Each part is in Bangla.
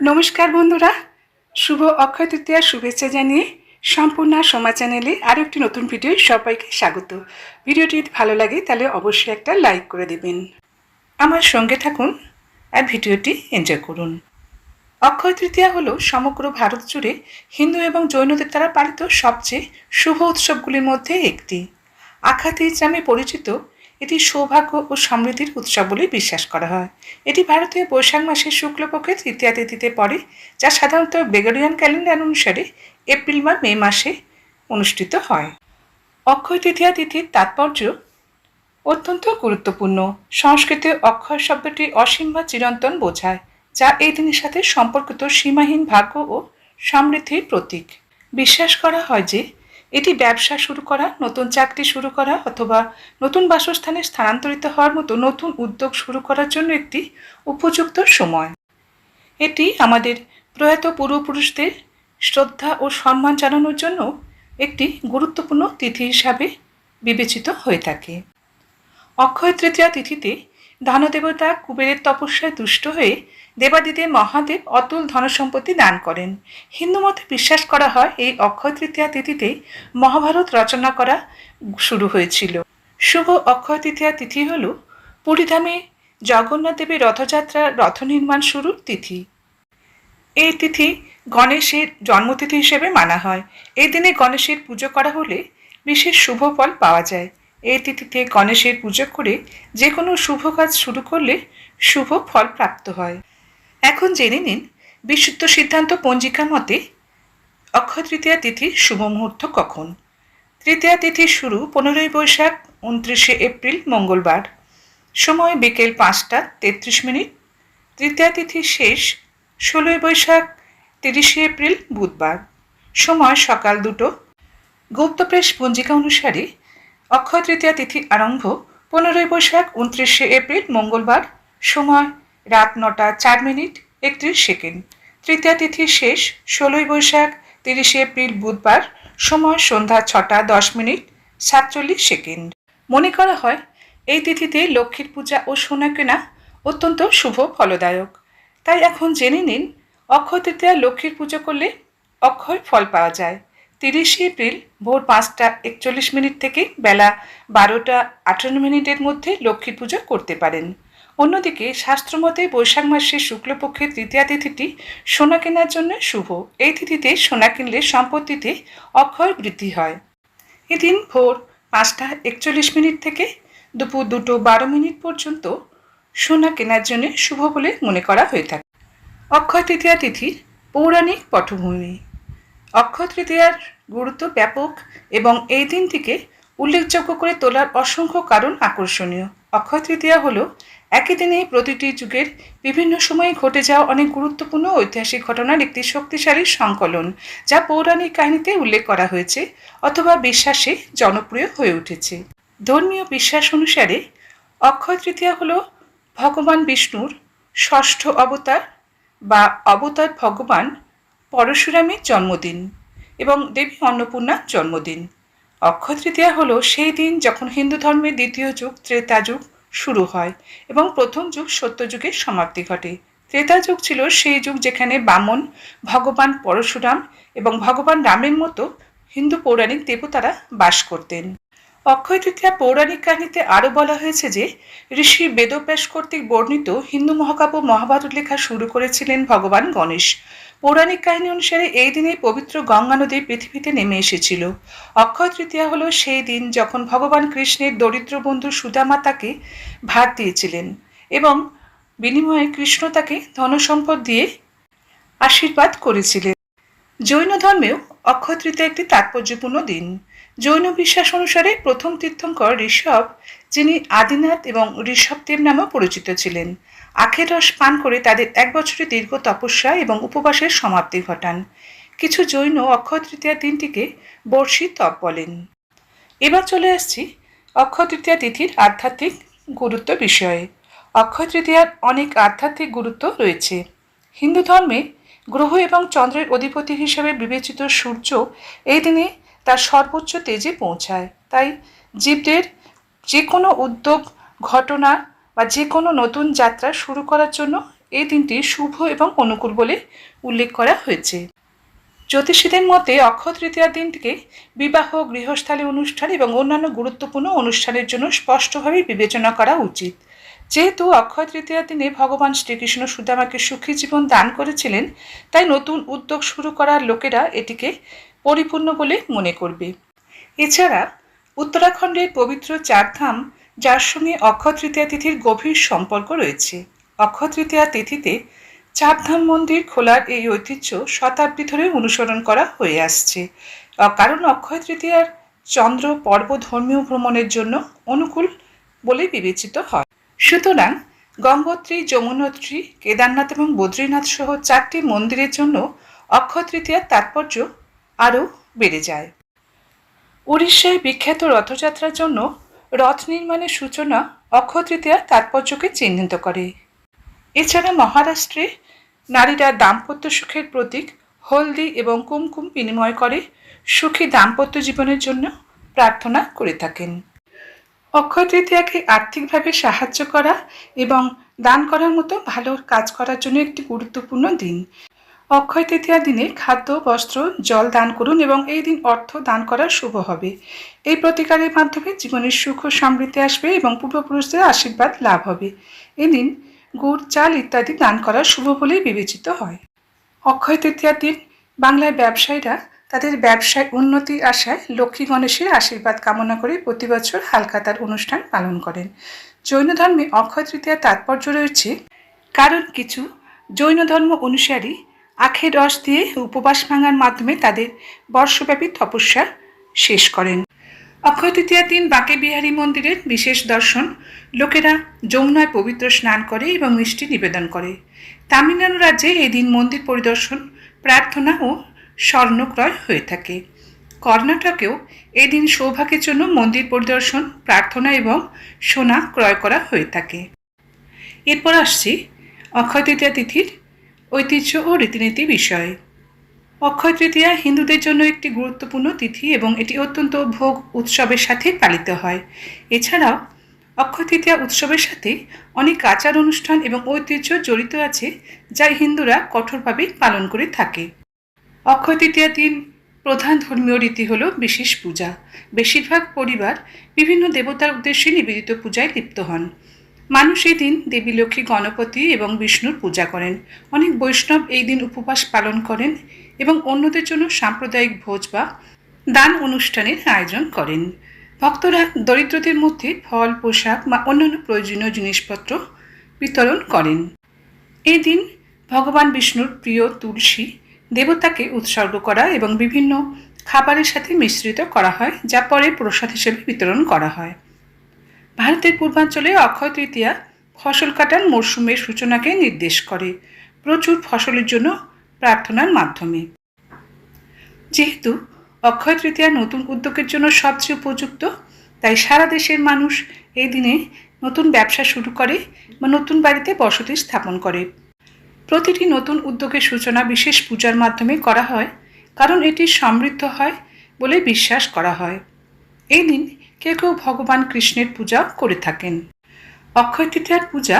নমস্কার বন্ধুরা। শুভ অক্ষয় তৃতীয়ার শুভেচ্ছা জানিয়ে সম্পূর্ণ সমা চ্যানেলে আরও একটি নতুন ভিডিও সবাইকে স্বাগত। ভিডিওটি ভালো লাগে তাহলে অবশ্যই একটা লাইক করে দেবেন। আমার সঙ্গে থাকুন আর ভিডিওটি এনজয় করুন। অক্ষয় তৃতীয়া হলো সমগ্র ভারত জুড়ে হিন্দু এবং জৈনদের দ্বারা পালিত সবচেয়ে শুভ উৎসবগুলির মধ্যে একটি। আখাতীজ নামে পরিচিত এটি সৌভাগ্য ও সমৃদ্ধির উৎসব বলে বিশ্বাস করা হয়। এটি ভারতীয় বৈশাখ মাসের শুক্লপক্ষের তৃতীয়া তিথিতে পড়ে, যা সাধারণত বেগরিয়ান ক্যালেন্ডার অনুসারে এপ্রিল বা মে মাসে অনুষ্ঠিত হয়। অক্ষয় তৃতীয়া তিথির তাৎপর্য অত্যন্ত গুরুত্বপূর্ণ। সংস্কৃতে অক্ষয় শব্দটি অসীম বা চিরন্তন বোঝায়, যা এই দিনের সাথে সম্পর্কিত সীমাহীন ভাগ্য ও সমৃদ্ধির প্রতীক। বিশ্বাস করা হয় যে এটি ব্যবসা শুরু করা, নতুন চাকরি শুরু করা অথবা নতুন বাসস্থানে স্থানান্তরিত হওয়ার মতো নতুন উদ্যোগ শুরু করার জন্য একটি উপযুক্ত সময়। এটি আমাদের প্রয়াত পূর্বপুরুষদের শ্রদ্ধা ও সম্মান জানানোর জন্য একটি গুরুত্বপূর্ণ তিথি হিসাবে বিবেচিত হয়ে থাকে। অক্ষয় তৃতীয়া তিথিতে ধনদেবতা কুবেরের তপস্যায় তুষ্ট হয়ে দেবাদিদেব মহাদেব অতুল ধনসম্পত্তি দান করেন। হিন্দু মতে বিশ্বাস করা হয়, এই অক্ষয় তৃতীয়া তিথিতে মহাভারত রচনা করা শুরু হয়েছিল। শুভ অক্ষয় তৃতীয়া তিথি হল পুরীধামে জগন্নাথ দেবের রথযাত্রার রথ নির্মাণ শুরুর তিথি। এই তিথি গণেশের জন্মতিথি হিসেবে মানা হয়। এই দিনে গণেশের পুজো করা হলে বিশেষ শুভ ফল পাওয়া যায়। এই তিথিতে গণেশের পুজো করে যে কোনো শুভ কাজ শুরু করলে শুভ ফল প্রাপ্ত হয়। এখন জেনে নিন, বিশুদ্ধ সিদ্ধান্ত পঞ্জিকা মতে অক্ষয় তৃতীয়া তিথির শুভ মুহূর্ত কখন? তৃতীয়া তিথির শুরু পনেরোই বৈশাখ, উনত্রিশে এপ্রিল, মঙ্গলবার। সময় বিকেল পাঁচটা তেত্রিশ মিনিট। তৃতীয়া তিথির শেষ ষোলোই বৈশাখ, তিরিশে এপ্রিল, বুধবার। সময় সকাল দুটো। গুপ্তপ্রেস পঞ্জিকা অনুসারে অক্ষয় তৃতীয়া তিথি আরম্ভ, পনেরোই বৈশাখ, উনত্রিশে এপ্রিল, মঙ্গলবার, সময় রাত নটা চার মিনিট, একত্রিশ সেকেন্ড। তৃতীয়া তিথি শেষ, ষোলোই বৈশাখ, তিরিশে এপ্রিল, বুধবার, সময় সন্ধ্যা ছটা দশ মিনিট, সাতচল্লিশ সেকেন্ড। মনে করা হয়, এই তিথিতে লক্ষ্মীর পূজা ও সোনা কেনা অত্যন্ত শুভ ফলদায়ক। তাই এখন জেনে নিন, অক্ষয় তৃতীয়া লক্ষ্মীর পুজো করলে অক্ষয় ফল পাওয়া যায়। তিরিশে এপ্রিল ভোর পাঁচটা একচল্লিশ মিনিট থেকে বেলা বারোটা আঠারো মিনিটের মধ্যে লক্ষ্মী পুজো করতে পারেন। অন্যদিকে শাস্ত্রমতে বৈশাখ মাসের শুক্লপক্ষের তৃতীয়া তিথিটি সোনা কেনার জন্য শুভ। এই তিথিতে সোনা কিনলে সম্পত্তিতে অক্ষয় বৃদ্ধি হয়। এদিন ভোর পাঁচটা একচল্লিশ মিনিট থেকে দুপুর দুটো বারো মিনিট পর্যন্ত সোনা কেনার জন্য শুভ বলে মনে করা হয়ে থাকে। অক্ষয় তৃতীয়া তিথির পৌরাণিক পটভূমি। অক্ষয় তৃতীয়ার গুরুত্ব ব্যাপক এবং এই দিনটিকে উল্লেখযোগ্য করে তোলার অসংখ্য কারণ আকর্ষণীয়। অক্ষয় তৃতীয়া হল একই দিনে প্রতিটি যুগের বিভিন্ন সময়ে ঘটে যাওয়া অনেক গুরুত্বপূর্ণ ঐতিহাসিক ঘটনার একটি শক্তিশালী সংকলন, যা পৌরাণিক কাহিনীতে উল্লেখ করা হয়েছে অথবা বিশ্বাসে জনপ্রিয় হয়ে উঠেছে। ধর্মীয় বিশ্বাস অনুসারে অক্ষয় তৃতীয়া হল ভগবান বিষ্ণুর ষষ্ঠ অবতার বা অবতার ভগবান পরশুরামের জন্মদিন এবং দেবী অন্নপূর্ণার জন্মদিন। অক্ষয় তৃতীয়া হলো সেই দিন যখন হিন্দু ধর্মের দ্বিতীয় যুগ, ত্রেতা যুগ শুরু হয় এবং প্রথম যুগ সত্যযুগের সমাপ্তি ঘটে। ত্রেতা যুগ ছিল সেই যুগ যেখানে বামন, ভগবান পরশুরাম এবং ভগবান রামের মতো হিন্দু পৌরাণিক দেবতারা বাস করতেন। অক্ষয় তৃতীয়া পৌরাণিক কাহিনীতে আরও বলা হয়েছে যে, ঋষি বেদব্যাস কর্তৃক বর্ণিত হিন্দু মহাকাব্য মহাভারত লেখা শুরু করেছিলেন ভগবান গণেশ। পৌরাণিক কাহিনী অনুসারে এই দিনে পবিত্র গঙ্গা নদী পৃথিবীতে নেমে এসেছিল। অক্ষয় তৃতীয়া হলো সেই দিন যখন ভগবান কৃষ্ণের দরিদ্র বন্ধু সুদামা তাকে ভাত দিয়েছিলেন এবং বিনিময়ে কৃষ্ণ তাকে ধনসম্পদ দিয়ে আশীর্বাদ করেছিলেন। জৈন ধর্মেও অক্ষয় তৃতীয়া একটি তাৎপর্যপূর্ণ দিন। জৈন বিশ্বাস অনুসারে প্রথম তীর্থঙ্কর ঋষভ, যিনি আদিনাথ এবং ঋষভদেব নামেও পরিচিত ছিলেন। আখের রস পান করে তাদের এক বছরের দীর্ঘ তপস্যা এবং উপবাসের সমাপ্তি ঘটান। কিছু জৈন অক্ষয় তৃতীয়া দিনটিকে বর্ষি তপ বলেন। এবার চলে আসছি অক্ষয় তৃতীয়া তিথির আধ্যাত্মিক গুরুত্ব বিষয়ে। অক্ষয় তৃতীয়ার অনেক আধ্যাত্মিক গুরুত্ব রয়েছে। হিন্দু ধর্মে গ্রহ এবং চন্দ্রের অধিপতি হিসেবে বিবেচিত সূর্য এই দিনে তার সর্বোচ্চ তেজে পৌঁছায়। তাই জীবদের যে কোনো উদ্যোগ, ঘটনা বা যে কোনো নতুন যাত্রা শুরু করার জন্য এই দিনটি শুভ এবং অনুকূল বলে উল্লেখ করা হয়েছে। জ্যোতিষীদের মতে অক্ষয় তৃতীয়ার দিনটিকে বিবাহ, গৃহস্থালী অনুষ্ঠান এবং অন্যান্য গুরুত্বপূর্ণ অনুষ্ঠানের জন্য স্পষ্টভাবে বিবেচনা করা উচিত। যেহেতু অক্ষয় তৃতীয়ার দিনে ভগবান শ্রীকৃষ্ণ সুদামাকে সুখী জীবন দান করেছিলেন, তাই নতুন উদ্যোগ শুরু করার লোকেরা এটিকে পরিপূর্ণ বলে মনে করবে। এছাড়া উত্তরাখণ্ডের পবিত্র চারধাম, যার সঙ্গে অক্ষয় তৃতীয়া তিথির গভীর সম্পর্ক রয়েছে। অক্ষয় তৃতীয়া তিথিতে চারধাম মন্দির খোলার এই ঐতিহ্য শতাব্দী ধরে অনুসরণ করা হয়ে আসছে। কারণ অক্ষয় তৃতীয়ার চন্দ্র পর্ব ধর্মীয় ভ্রমণের জন্য অনুকূল বলে বিবেচিত হয়। সুতরাং গঙ্গোত্রী, যমুনোত্রী, কেদারনাথ এবং বদ্রীনাথ সহ চারটি মন্দিরের জন্য অক্ষয় তৃতীয়ার তাৎপর্য আরও বেড়ে যায়। উড়িষ্যায় বিখ্যাত রথযাত্রার জন্য রথ নির্মাণের সূচনা অক্ষয় তৃতীয়ার তাৎপর্যকে চিহ্নিত করে। এছাড়া মহারাষ্ট্রে নারীরা দাম্পত্য সুখের প্রতীক হলদি এবং কুমকুম বিনিময় করে সুখী দাম্পত্য জীবনের জন্য প্রার্থনা করে থাকেন। অক্ষয় তৃতীয়াকে আর্থিকভাবে সাহায্য করা এবং দান করার মতো ভালো কাজ করার জন্য একটি গুরুত্বপূর্ণ দিন। অক্ষয় তৃতীয়া দিনে খাদ্য, বস্ত্র, জল দান করুন এবং এই দিন অর্থ দান করা শুভ হবে। এই প্রতিকারের মাধ্যমে জীবনের সুখ সমৃদ্ধি আসবে এবং পূর্বপুরুষদের আশীর্বাদ লাভ হবে। এদিন গুড়, চাল ইত্যাদি দান করা শুভ বলেই বিবেচিত হয়। অক্ষয় তৃতীয়ার দিন বাংলায় ব্যবসায়ীরা তাদের ব্যবসায় উন্নতির আশায় লক্ষ্মী গণেশের আশীর্বাদ কামনা করে প্রতি বছর হালখাতার অনুষ্ঠান পালন করেন। জৈন ধর্মে অক্ষয় তৃতীয়ার তাৎপর্য রয়েছে, কারণ কিছু জৈন ধর্ম অনুসারী আখের রস দিয়ে উপবাস ভাঙার মাধ্যমে তাদের বর্ষব্যাপী তপস্যা শেষ করেন। অক্ষয় তৃতীয়ার দিন বাঁকে বিহারী মন্দিরের বিশেষ দর্শন লোকেরা যমুনায় পবিত্র স্নান করে এবং মিষ্টি নিবেদন করে। তামিলনাড়ু রাজ্যে এই দিন মন্দির পরিদর্শন, প্রার্থনা ও স্বর্ণক্রয় হয়ে থাকে। কর্ণাটকেও এই দিন সৌভাগ্যের জন্য মন্দির পরিদর্শন, প্রার্থনা এবং সোনা ক্রয় করা হয়ে থাকে। এরপর আসছি অক্ষয় তৃতীয়া তিথির ঐতিহ্য ও রীতিনীতি বিষয়। অক্ষয় তৃতীয়া হিন্দুদের জন্য একটি গুরুত্বপূর্ণ তিথি এবং এটি অত্যন্ত ভোগ উৎসবের সাথে পালিত হয়। এছাড়াও, অক্ষয় তৃতীয়া উৎসবের সাথে অনেক আচার অনুষ্ঠান এবং ঐতিহ্য জড়িত আছে যা হিন্দুরা কঠোরভাবে পালন করে থাকে। অক্ষয় তৃতীয়া দিন প্রধান ধর্মীয় রীতি হল বিশেষ পূজা। বেশিরভাগ পরিবার বিভিন্ন দেবতার উদ্দেশ্যে নিবেদিত পূজায় লিপ্ত হন। মানুষ এই দিন দেবী লক্ষ্মী, গণপতি এবং বিষ্ণুর পূজা করেন। অনেক বৈষ্ণব এই দিন উপবাস পালন করেন এবং অন্যদের জন্য সাম্প্রদায়িক ভোজ বা দান অনুষ্ঠানের আয়োজন করেন। ভক্তরা দরিদ্রদের মধ্যে ফল পোশাক বা অন্যান্য প্রয়োজনীয় জিনিসপত্র বিতরণ করেন। এই দিন ভগবান বিষ্ণুর প্রিয় তুলসী দেবতাকে উৎসর্গ করা এবং বিভিন্ন খাবারের সাথে মিশ্রিত করা হয়, যা পরে প্রসাদ হিসেবে বিতরণ করা হয়। ভারতের পূর্বাঞ্চলে অক্ষয় তৃতীয়া ফসল কাটার মরশুমের সূচনাকে নির্দেশ করে। প্রচুর ফসলের জন্য প্রার্থনার মাধ্যমে। যেহেতু অক্ষয় তৃতীয়া নতুন উদ্যোগের জন্য সবচেয়ে উপযুক্ত, তাই সারা দেশের মানুষ এই দিনে নতুন ব্যবসা শুরু করে বা নতুন বাড়িতে বসতি স্থাপন করে। প্রতিটি নতুন উদ্যোগের সূচনা বিশেষ পূজার মাধ্যমে করা হয়, কারণ এটি সমৃদ্ধ হয় বলে বিশ্বাস করা হয়। এই দিন কেউ কেউ ভগবান কৃষ্ণের পূজা করে থাকেন। অক্ষয় তৃতীয়ার পূজা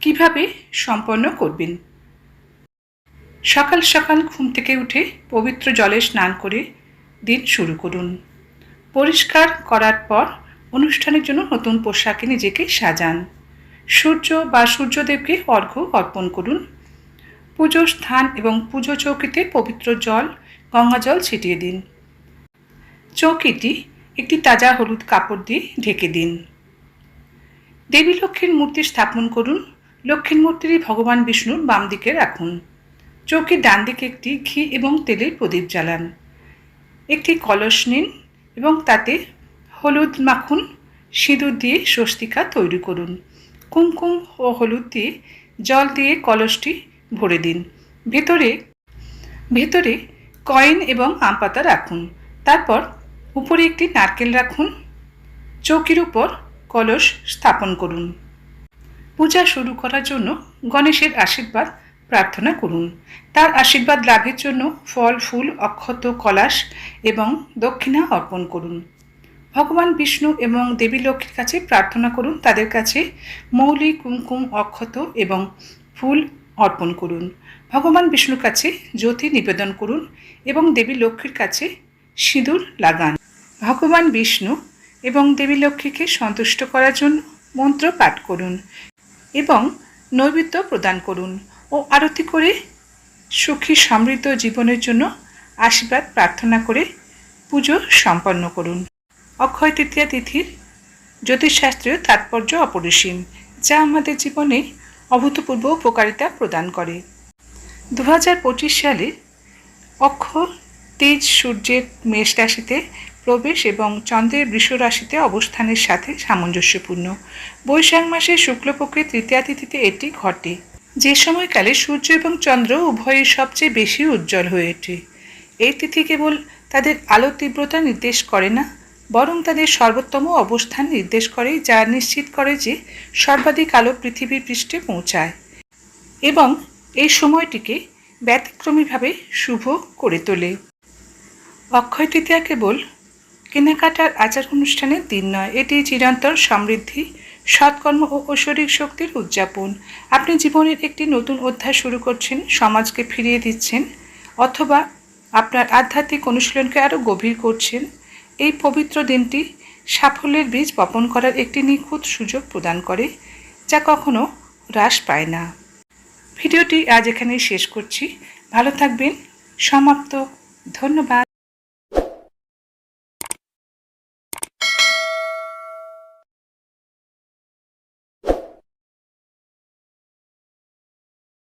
কীভাবে সম্পন্ন করবেন? সকাল সকাল ঘুম থেকে উঠে পবিত্র জলে স্নান করে দিন শুরু করুন। পরিষ্কার করার পর অনুষ্ঠানের জন্য নতুন পোশাকে নিজেকে সাজান। সূর্য বা সূর্যদেবকে অর্ঘ্য অর্পণ করুন। পুজো স্থান এবং পুজো চৌকিতে পবিত্র জল, গঙ্গা জল ছিটিয়ে দিন। চৌকিটি একটি তাজা হলুদ কাপড় দিয়ে ঢেকে দিন। দেবী লক্ষ্মীর মূর্তি স্থাপন করুন। লক্ষ্মীর মূর্তিটি ভগবান বিষ্ণুর বাম দিকে রাখুন। চৌকির ডান দিকে একটি ঘি এবং তেলের প্রদীপ জ্বালান। একটি কলস নিন এবং তাতে হলুদ মাখুন, সিঁদুর দিয়ে স্বস্তিকা তৈরি করুন। কুমকুম ও হলুদ দিয়ে জল দিয়ে কলসটি ভরে দিন। ভেতরে ভেতরে কয়েন এবং আম পাতা রাখুন। তারপর উপরে একটি নারকেল রাখুন। চৌকির উপর কলস স্থাপন করুন। পূজা শুরু করার জন্য গণেশের আশীর্বাদ প্রার্থনা করুন। তার আশীর্বাদ লাভের জন্য ফল, ফুল, অক্ষত কলাশ এবং দক্ষিণা অর্পণ করুন। ভগবান বিষ্ণু এবং দেবী লক্ষ্মীর কাছে প্রার্থনা করুন। তাদের কাছে মৌলি, কুমকুম, অক্ষত এবং ফুল অর্পণ করুন। ভগবান বিষ্ণুর কাছে জ্যোতি নিবেদন করুন এবং দেবী লক্ষ্মীর কাছে সিঁদুর লাগান। ভগবান বিষ্ণু এবং দেবী লক্ষ্মীকে সন্তুষ্ট করার জন্য মন্ত্র পাঠ করুন এবং নৈবেদ্য প্রদান করুন ও আরতি করে সুখী সমৃদ্ধ জীবনের জন্য আশীর্বাদ প্রার্থনা করে পুজো সম্পন্ন করুন। অক্ষয় তৃতীয়া তিথির জ্যোতিষশাস্ত্রীয় তাৎপর্য অপরিসীম, যা আমাদের জীবনে অভূতপূর্ব উপকারিতা প্রদান করে। দু হাজার পঁচিশ সালে অক্ষ তেজ সূর্যের মেষ রাশিতে প্রবেশ এবং চন্দ্রের বৃষরাশিতে অবস্থানের সাথে সামঞ্জস্যপূর্ণ। বৈশাখ মাসের শুক্লপক্ষের তৃতীয়া তিথিতে এটি ঘটে। যে সময়কালে সূর্য এবং চন্দ্র উভয়ই সবচেয়ে বেশি উজ্জ্বল হয়ে ওঠে। এই তিথি কেবল তাদের আলো তীব্রতা নির্দেশ করে না, বরং তাদের সর্বোত্তম অবস্থান নির্দেশ করে, যা নিশ্চিত করে যে সর্বাধিক আলো পৃথিবীর পৃষ্ঠে পৌঁছায় এবং এই সময়টিকে ব্যতিক্রমীভাবে শুভ করে তোলে। অক্ষয় তৃতীয়া কেবল কেনাকাটার আচার অনুষ্ঠানের দিন নয়, এটি চিরন্তর সমৃদ্ধি, সৎকর্ম ও ঐশ্বরিক শক্তির উদযাপন। আপনি জীবনের একটি নতুন অধ্যায় শুরু করছেন, সমাজকে ফিরিয়ে দিচ্ছেন, অথবা আপনার আধ্যাত্মিক অনুশীলনকে আরও গভীর করছেন। এই পবিত্র দিনটি সাফল্যের বীজ বপন করার একটি নিখুঁত সুযোগ প্রদান করে, যা কখনো হ্রাস পায় না। ভিডিওটি আজ এখানেই শেষ করছি। ভালো থাকবেন। সমাপ্ত। ধন্যবাদ।